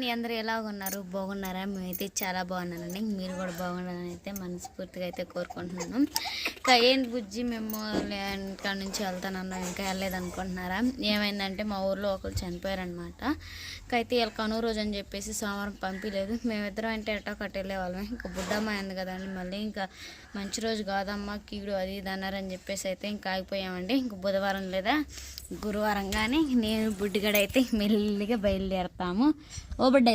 మీ అందరూ ఎలా ఉన్నారు బాగున్నారా? మేమైతే చాలా బాగున్నానండి. మీరు కూడా బాగున్నారని అయితే మనస్ఫూర్తిగా అయితే కోరుకుంటున్నాను. ఇంకా ఏంటి బుజ్జి మేము ఇక్కడ నుంచి వెళ్తానన్నా ఇంకా వెళ్ళలేదు అనుకుంటున్నారా ఏమైందంటే మా ఊర్లో ఒకరు చనిపోయారనమాట ఇంకా అయితే వీళ్ళ కను రోజు అని చెప్పేసి సోమవారం పంపించలేదు మేమిద్దరం అంటే ఎటో కట్ట వెళ్ళే వాళ్ళమే ఇంకా బుడ్డమ్మ అయింది కదండి మళ్ళీ. ఇంకా మంచి రోజు కాదమ్మ కీడు అది ఇది అన్నారని చెప్పేసి అయితే ఇంకా ఆగిపోయామండి. ఇంక బుధవారం లేదా గురువారం కానీ నేను బుడ్డిగడ అయితే మెల్లిగా బయలుదేరతాము. ఓ బుడ్డ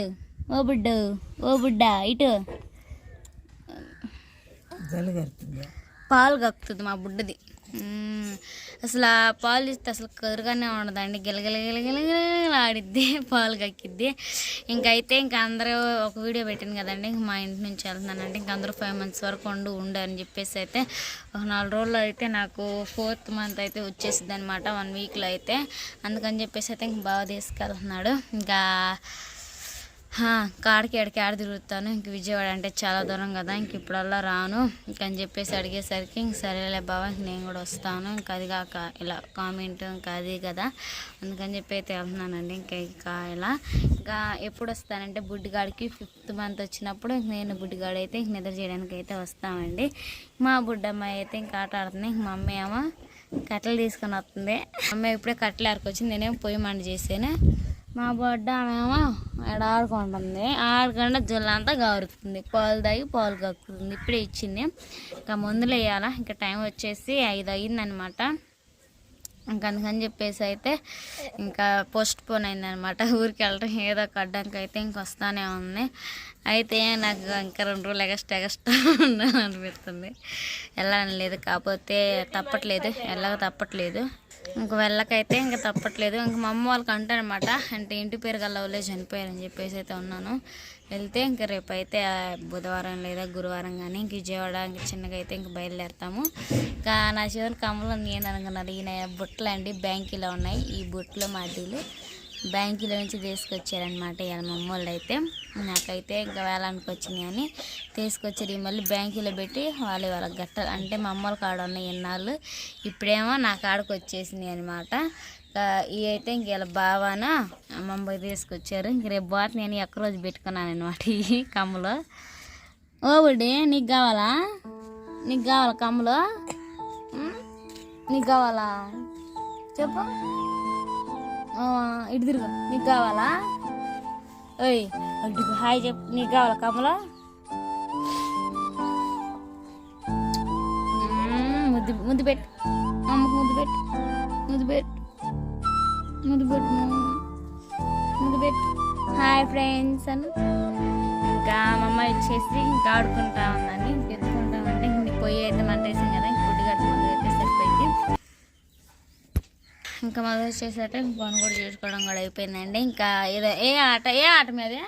ఓ బుడ్డ ఓ బుడ్డ ఇటు పాలు కక్కుతుంది మా బుడ్డది. అసలు ఆ పాలు ఇస్తే అసలు కరుగానే ఉండదండి. గిలగిలగిలగిలగిల ఆడిద్ది పాలు కక్కిద్ది. ఇంకైతే ఇంకా అందరూ ఒక వీడియో పెట్టింది కదండి. ఇంక మా ఇంటి నుంచి వెళ్తున్నానంటే ఇంక అందరూ ఫైవ్ మంత్స్ వరకు ఉండు ఉండు అని చెప్పేసి అయితే ఒక నాలుగు రోజులు అయితే నాకు ఫోర్త్ మంత్ అయితే వచ్చేసింది అనమాట వన్ వీక్లో అయితే. అందుకని చెప్పేసి అయితే ఇంక బాగా తీసుకెళ్తున్నాడు. ఇంకా కాడికి ఎడకి ఆడ తిరుగుతాను. ఇంక విజయవాడ అంటే చాలా దూరం కదా ఇంక ఇప్పుడల్లా రాను. ఇంక అని చెప్పేసి అడిగేసరికి ఇంక సరేలే బాబా ఇంక నేను కూడా వస్తాను. ఇంకా అది కాక ఇలా కామెంట్ ఇంకా అది కదా. అందుకని చెప్పి అయితే వెళ్తున్నానండి. ఇంకా ఇంకా ఇలా. ఇంకా ఎప్పుడు వస్తానంటే బుడ్డిగాడికి ఫిఫ్త్ మంత్ వచ్చినప్పుడు ఇంక నేను బుడ్డిగాడు అయితే ఇంక నిద్ర చేయడానికి అయితే వస్తామండి. మా బుడ్డమ్మాయి అయితే ఇంకా ఆట ఆడుతుంది. ఇంక మా అమ్మ ఏమో కట్టెలు తీసుకొని వస్తుంది. అమ్మాయి ఇప్పుడే కట్టెలు ఆడుకొచ్చింది నేనేం పొయ్యి మండి చేసాను మా బొడ్డ ఆమెమో ఆడ ఆడుకుంటుంది. ఆడకుండా జల్లంతా గారుతుంది. పాలు తాగి పాలు కక్కుతుంది. ఇప్పుడే ఇచ్చింది. ఇంకా మందులు వేయాలా? ఇంకా టైం వచ్చేసి ఐదు అయిందనమాట. ఇంకా అందుకని చెప్పేసి అయితే ఇంకా పోస్ట్ పోన్ అయిందనమాట. ఊరికి వెళ్ళటం ఏదో కడ్డానికి అయితే ఇంక వస్తానే ఉంది. అయితే నాకు ఇంకా రెండు రోజులు ఎగస్ట్ ఎగస్ట్ అనిపిస్తుంది వెళ్ళాలని లేదు. కాకపోతే తప్పట్లేదు. వెళ్ళక తప్పట్లేదు. ఇంక వెళ్ళకైతే ఇంక తప్పట్లేదు. ఇంక మా అమ్మ వాళ్ళకి అంటారనమాట అంటే ఇంటి పేరు గల్లవలే చనిపోయారని చెప్పేసి అయితే ఉన్నాను. వెళ్తే ఇంక రేపు అయితే బుధవారం లేదా గురువారం కానీ ఇంక విజయవాడ ఇంక చిన్నగా అయితే ఇంక బయలుదేరుతాము. ఇంకా నా చివరి కమ్మలో నేను అనుకున్నాను ఈయన బుట్టలు అండి బ్యాంకీలో ఉన్నాయి. ఈ బుట్టలు మాటీలు బ్యాంకీలో నుంచి తీసుకొచ్చారనమాట ఇవాళ మా అమ్మ వాళ్ళు అయితే. నాకైతే ఇంకా వేలానికి వచ్చినాయి అని తీసుకొచ్చారు. మళ్ళీ బ్యాంకులో పెట్టి వాళ్ళు వాళ్ళ గట్ట అంటే మా అమ్మల కాడ ఉన్న ఎన్నాళ్ళు ఇప్పుడేమో నా కాడకు వచ్చేసినాయి అనమాట ఇవి అయితే ఇంక ఇలా బావాన అమ్మమ్మ తీసుకొచ్చారు. ఇంక రేపు బాట నేను ఎక్క రోజు పెట్టుకున్నాను అనమాట ఈ కమ్మలో. ఓ బుడ్డి నీకు కావాలా? నీకు కావాలా కమ్మలు? నీకు కావాలా? చెప్పు. ఇటు తిరుగు. నీకు కావాలా? ఓయ్ అడ్డుకు హాయ్ చెప్పు. నీకు కావాలా కమల? ముద్దు ముద్దు పెట్టు. అమ్మకు ముద్దు పెట్టు. ముద్దు పెట్టు. ముద్దు పెట్టు. ముద్దు పెట్టు. హాయ్ ఫ్రెండ్స్ అని. ఇంకా మా అమ్మ వచ్చేసి ఇంకా ఆడుకుంటా ఉందని ఎత్తుకుంటా ఉంటే ఇంక పొయ్యి అయితే మంటేసాం కదా ఇంక గుడ్డి గట్ట అయితే సరిపోయింది. ఇంకా మొదలు వచ్చేసరికి ఇంక పని కూడా చేసుకోవడం కూడా అయిపోయిందండి. ఇంకా ఏదో ఏ ఆట ఏ ఆట మీదే?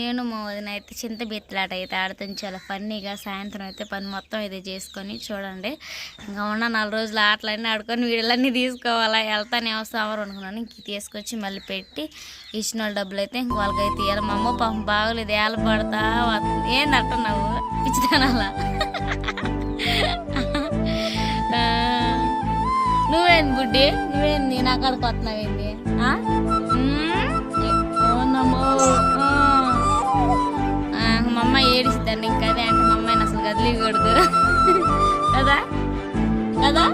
నేను మా వదిన అయితే చింత బెత్తలాట అయితే ఆడుతుంది చాలా ఫన్నీగా సాయంత్రం అయితే పని మొత్తం ఇది చేసుకొని చూడండి. ఇంకా ఉన్న నాలుగు రోజులు ఆటలన్నీ ఆడుకొని వీళ్ళన్నీ తీసుకోవాలా? వెళ్తానే వస్తామని అనుకున్నాను. ఇంక తీసుకొచ్చి మళ్ళీ పెట్టి ఇచ్చిన వాళ్ళ డబ్బులు అయితే ఇంక వాళ్ళకైతే ఇవ్వాలి మా అమ్మ పాపం బాగోలేదు. ఏళ్ళ పడతా వస్తుంది. ఏంది నువ్వు పిచ్చితనాలా? అలా నువ్వేంది బుడ్డి? నువ్వేంది? నేను కాడికి వస్తున్నావేంది? కదిలికూడదు కదా కదా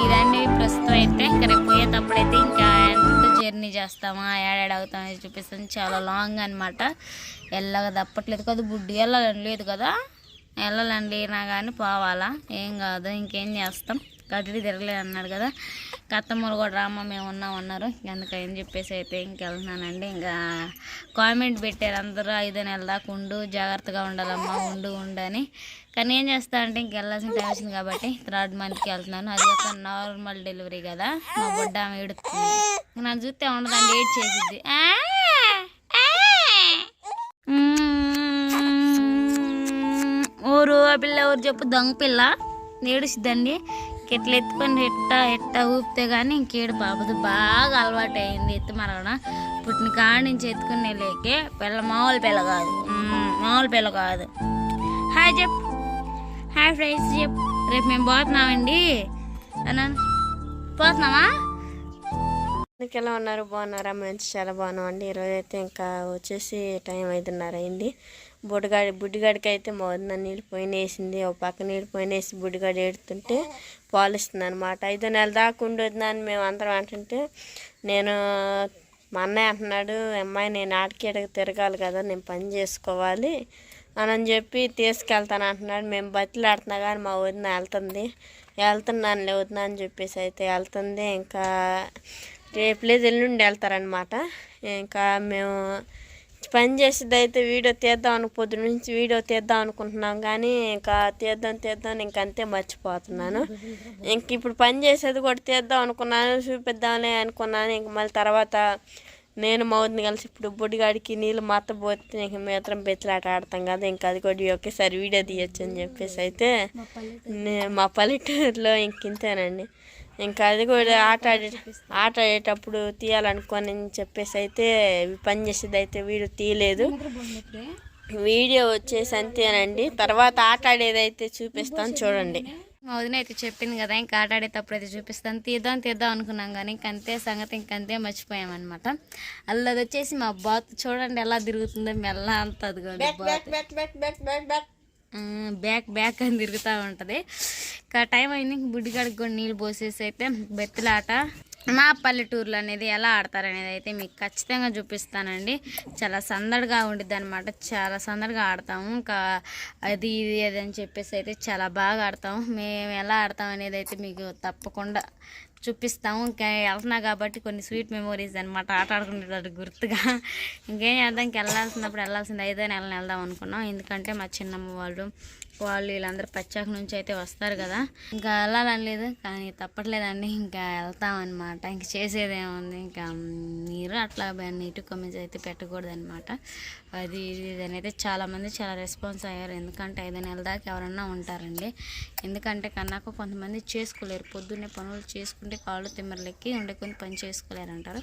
ఇదండి ప్రస్తుతం అయితే ఇంకా రేపు పోయేటప్పుడు అయితే ఇంకా ఎంత జర్నీ చేస్తామా ఏడాడు అవుతామని చూపిస్తుంది చాలా లాంగ్ అనమాట వెళ్ళగా తప్పట్లేదు కదా బుడ్డి వెళ్ళాలని లేదు కదా వెళ్ళాలండి నా కానీ పోవాలా ఏం కాదు ఇంకేం చేస్తాం కట్టడి తిరగలేదు అన్నాడు కదా. కత్తమ్మలు కూడా రామ్మ మేము ఉన్నాం అన్నారు. అందుకని చెప్పేసి అయితే ఇంకెళ్తున్నానండి ఇంకా కామెంట్ పెట్టారు అందరూ ఐదో నెలల దాకా ఉండు జాగ్రత్తగా ఉండాలమ్మా ఉండు ఉండు అని. కానీ ఏం చేస్తా అంటే ఇంక వెళ్ళాల్సిన టైం వచ్చింది కాబట్టి థర్డ్ మంత్కి వెళ్తున్నాను. అది ఒక నార్మల్ డెలివరీ కదా. మా బొడ్డ ఆమె ఏడుతుంది నన్ను చూస్తే ఉండదండి ఏడ్ చేసిద్ది ఊరు ఆ పిల్ల ఊరు చెప్పు దొంగ పిల్ల? ఏడుసిద్దండి. ఎట్లా ఎత్తుకొని ఎట్ట ఎట్ట ఊపితే కానీ ఇంకేడు పాపది బాగా అలవాటు అయింది ఎత్తు మరగడం పుట్టిన కాడి నుంచి ఎత్తుకునే లేకే పిల్ల మామూలు పిల్ల కాదు. మామూలు పిల్ల కాదు. హాయ్ చెప్పు. హాయ్ ఫ్రెండ్స్ చెప్పు. రేపు మేము పోతున్నామండి. అన్నాను పోతున్నామా ఎలా ఉన్నారు? బాగున్నారా? మంచి చాలా బాగున్నాం అండి ఈరోజు అయితే ఇంకా వచ్చేసి టైం ఐదున్నర అయింది. బుడ్డగాడి బుడ్డిగాడికి అయితే మా వదిన నీళ్ళు పోయిన వేసింది ఒక పక్క నీళ్ళు పోయిన వేసి బుడ్డిగాడు ఏడుతుంటే పాలిస్తుంది అనమాట ఐదో నెల దాకా ఉండొద్దని అని మేము అందరం అంటుంటే నేను మా అన్నయ్య అంటున్నాడు అమ్మాయి నేను ఆడికి తిరగాలి కదా నేను పని చేసుకోవాలి అని అని చెప్పి తీసుకెళ్తాను అంటున్నాడు. మేము బతిలాడుతున్నా కానీ మా వదిన వెళ్తుంది. వెళ్తున్నాను వదిన అని చెప్పేసి అయితే వెళ్తుంది. ఇంకా రేపు లేదు ఎల్లుండి వెళ్తారనమాట ఇంకా మేము పని చేసేది అయితే వీడియో తీద్దాం అను పొద్దు నుంచి వీడియో తీద్దాం అనుకుంటున్నాం కానీ ఇంకా తీద్దాం తీద్దాం ఇంక అంతే మర్చిపోతున్నాను. ఇంక ఇప్పుడు పని చేసేది కూడా తీద్దాం అనుకున్నాను చూపిద్దాంలే అనుకున్నాను. ఇంక మళ్ళీ తర్వాత నేను మౌద్ని కలిసి ఇప్పుడు బొడ్డిగాడికి నీళ్ళు మత్తపోతే ఇంక మేత్రం బెచ్చలాట ఆడతాం కదా ఇంకా అది కూడా ఒకేసారి వీడియో తీయచ్చు అని చెప్పేసి అయితే మా పల్లెటూరులో ఇంక ఇంతేనండి. ఇంకా అది కూడా ఆట ఆడే ఆట ఆడేటప్పుడు తీయాలనుకోని చెప్పేసి అయితే పని చేసేది అయితే వీడియో తీయలేదు. వీడియో వచ్చేసి అంతేనండి. తర్వాత ఆట ఆడేది అయితే చూపిస్తాను చూడండి. మా వదిన అయితే చెప్పింది కదా ఇంకా ఆట ఆడేటప్పుడు అయితే చూపిస్తాను. తీద్దాం తీద్దాం అనుకున్నాం కానీ ఇంకంతే సంగతి ఇంకంతే మర్చిపోయామన్నమాట అల్లది వచ్చేసి మా బాత్ చూడండి ఎలా తిరుగుతుందో మెల్ల అంత అదిగోండి బాత్. బ్యాక్ బ్యాక్ అని తిరుగుతూ ఉంటుంది. ఇంకా టైం అయింది బుడ్డి బుడ్డిగాడికి కూడా నీళ్ళు పోసేసి అయితే బెత్తులాట. మా పల్లెటూర్లో అనేది ఎలా ఆడతారనేది అయితే మీకు ఖచ్చితంగా చూపిస్తానండి. చాలా సందడిగా ఉండిద్ది అనమాట చాలా సందడిగా ఆడతాము. ఇంకా అది ఇది అది అని చెప్పేసి అయితే చాలా బాగా ఆడతాము. మేము ఎలా ఆడతాం అనేది అయితే మీకు తప్పకుండా చూపిస్తాము. ఇంకా వెళ్తున్నా కాబట్టి కొన్ని స్వీట్ మెమోరీస్ అనమాట ఆట ఆడుకునేటట్టు గుర్తుగా. ఇంకేం చేద్దాం? ఇంక వెళ్ళాల్సినప్పుడు వెళ్ళాల్సింది ఐదో నెలలు వెళ్దాం అనుకున్నాం. ఎందుకంటే మా చిన్నమ్మ వాళ్ళు వాళ్ళు వీళ్ళందరూ పచ్చాక నుంచి అయితే వస్తారు కదా. ఇంకా వెళ్ళాలని లేదు. కానీ తప్పట్లేదండి. ఇంకా వెళ్తాం అనమాట ఇంక చేసేదేముంది? ఇంకా మీరు అట్లా నీటు కామెంట్స్ అయితే పెట్టకూడదు అనమాట అది ఇది అనేది చాలామంది చాలా రెస్పాన్స్ అయ్యారు. ఎందుకంటే ఐదు నెలల దాకా ఎవరన్నా ఉంటారండి. ఎందుకంటే కన్నాక కొంతమంది చేసుకోలేరు. పొద్దున్నే పనులు చేసుకుంటే కాళ్ళు తిమ్మరలెక్కి ఉండే కొన్ని పని చేసుకోలేరు అంటారు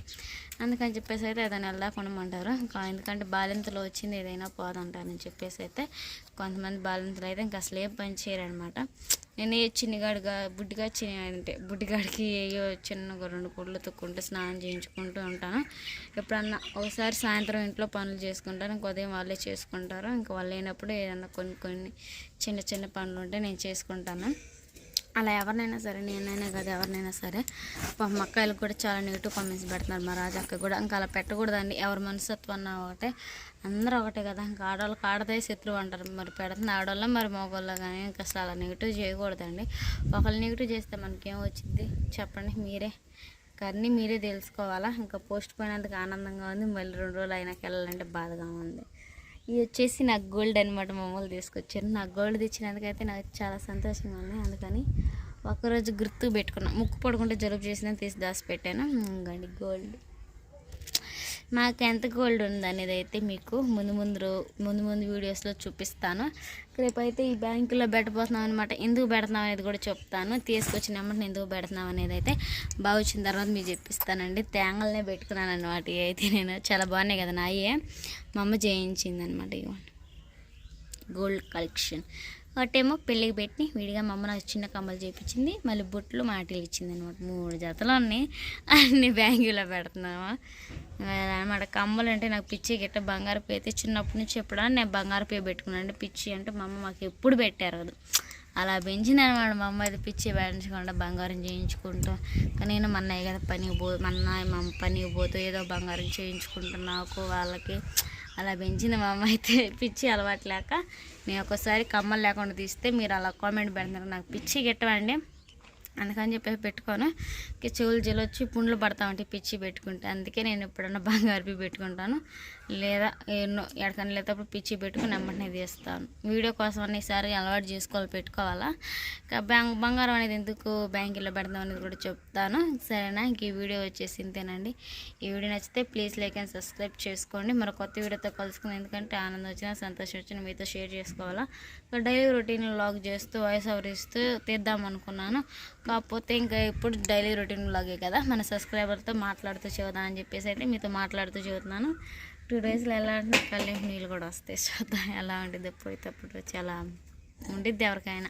అందుకని చెప్పేసి అయితే ఐదు నెలల దాకా ఉండమంటారు. ఎందుకంటే బాలింతలో వచ్చింది ఏదైనా పోదంటారని చెప్పేసి అయితే కొంతమంది బాలింతలు అయితే ఇంకా అసలు ఏం పని చేయరనమాట. నేను ఏ చిన్నగాడిగా బుడ్డిగా చిన్న అంటే బుడ్డిగాడికి ఏయో చిన్నగా రెండు కోళ్ళు తొక్కుంటూ స్నానం చేయించుకుంటూ ఉంటాను. ఎప్పుడన్నా ఒకసారి సాయంత్రం ఇంట్లో పనులు చేసుకుంటాను. ఇంక ఉదయం వాళ్ళే చేసుకుంటారు. ఇంకా వాళ్ళు లేనప్పుడు ఏదన్నా కొన్ని కొన్ని చిన్న చిన్న పనులు ఉంటే నేను చేసుకుంటాను. అలా ఎవరినైనా సరే నేనైనా కాదు ఎవరినైనా సరే పాపం మక్కాయిలకు కూడా చాలా నెగిటివ్ కామెంట్స్ పెడుతున్నారు. మా రాజక్క కూడా ఇంకా అలా పెట్టకూడదండి. ఎవరి మనస్తత్వం అన్నా ఒకటే. అందరూ ఒకటే కదా. ఇంకా ఆడవాళ్ళకి ఆడదే శత్రువు అంటారు. మరి పెడుతుంది ఆడవాళ్ళ మరి మగవాళ్ళ కానీ ఇంకా అసలు అలా నెగిటివ్ చేయకూడదండి. ఒకళ్ళు నెగిటివ్ చేస్తే మనకేం వచ్చింది చెప్పండి మీరే. కానీ మీరే తెలుసుకోవాలా? ఇంకా పోస్ట్ పోయినందుకు ఆనందంగా ఉంది. మళ్ళీ రెండు రోజులు అయినాక వెళ్ళాలంటే బాధగా ఉంది. ఇది వచ్చేసి నాకు గోల్డ్ అనమాట మమ్మల్ని తీసుకొచ్చారు. నాకు గోల్డ్ తెచ్చినందుకైతే నాకు చాలా సంతోషంగా ఉంది. అందుకని ఒకరోజు గుర్తు పెట్టుకున్నాను ముక్కు పడుకుంటే జలుబు చేసిన తీసి దాచిపెట్టాను. ఇంకండి గోల్డ్. నాకు ఎంత గోల్డ్ ఉంది అనేది అయితే మీకు ముందు ముందు ముందు ముందు వీడియోస్లో చూపిస్తాను. రేపైతే ఈ బ్యాంకులో పెట్టబోతున్నాం అనమాట ఎందుకు పెడతాం అనేది కూడా చెప్తాను. తీసుకొచ్చిన అమౌంట్ ఎందుకు పెడుతున్నాం అనేది అయితే బాగా వచ్చిన తర్వాత మీకు చెప్పిస్తానండి. తేంగల్నే పెట్టుకున్నాను అనమాట అయితే నేను. చాలా బాగున్నాయి కదా నాయే. మా అమ్మ చేయించింది అనమాట ఇవ్వండి గోల్డ్ కలెక్షన్ ఒకటేమో పెళ్ళికి పెట్టి విడిగా మా అమ్మ నాకు చిన్న కమ్మలు చేయించింది మళ్ళీ బుట్లు మాటలు ఇచ్చింది అనమాట. మూడు జతలు ఉన్నాయి అన్ని బ్యాంకులో పెడుతున్నామా అనమాట కమ్మలు అంటే నాకు పిచ్చి గిట్ట బంగారు పే అయితే చిన్నప్పటి నుంచి ఎప్పుడన్నా నేను బంగారు పే పెట్టుకున్నాను. అంటే పిచ్చి అంటే మా అమ్మ మాకు ఎప్పుడు పెట్టారు అది అలా పెంచింది అనమాట మా అమ్మ అయితే పిచ్చి పెంచకుండా బంగారం చేయించుకుంటూ. కానీ నేను మా అన్నయ్య కదా పనికి పో మా మా అమ్మ పనికి పోతూ ఏదో బంగారం చేయించుకుంటూ నాకు వాళ్ళకి అలా పెంచిన మా అమ్మ అయితే పిచ్చి అలవాటు లేక నేను ఒకసారి కమ్మలు లేకుండా తీస్తే మీరు అలా కామెంట్ పెడతారు. నాకు పిచ్చి గిట్టవండి. అందుకని చెప్పేసి పెట్టుకోను. చెవులు జలొచ్చి పుండ్లు పడతా పిచ్చి పెట్టుకుంటే. అందుకే నేను ఎప్పుడన్నా బంగారు పెట్టుకుంటాను. లేదా ఎన్నో ఎక్కడికైనా లేదప్పుడు పిచ్చి పెట్టుకుని వెంబడినే తీస్తాను. వీడియో కోసం అన్న ఈసారి అలవాటు చేసుకోవాలి పెట్టుకోవాలా? ఇంకా బ్యాంక్ బంగారం అనేది ఎందుకు బ్యాంకులో పెడదాం అనేది కూడా చెప్తాను. సరేనా? ఇంక ఈ వీడియో వచ్చేసి ఇంతేనండి. ఈ వీడియో నచ్చితే ప్లీజ్ లైక్ అండ్ సబ్స్క్రైబ్ చేసుకోండి. మరి కొత్త వీడియోతో కలుసుకుంది. ఎందుకంటే ఆనందం వచ్చినా సంతోషం వచ్చినా మీతో షేర్ చేసుకోవాలా? సో డైలీ రొటీన్ లాగ్ చేస్తూ వాయిస్ ఓవర్ ఇస్తూ తీద్దాం అనుకున్నాను. కాకపోతే ఇంకా ఇప్పుడు డైలీ రొటీన్ లాగే కదా. మన సబ్స్క్రైబర్తో మాట్లాడుతూ చెబుదామని చెప్పేసి అయితే మీతో మాట్లాడుతూ చెబుతున్నాను టూ డేస్లో ఎలా అంటే కళ్ళింపు నీళ్ళు కూడా వస్తాయి చూద్దాం ఎలా ఉంటుంది ఎప్పుడైతే అప్పుడు చాలా ఉండిద్ది ఎవరికైనా.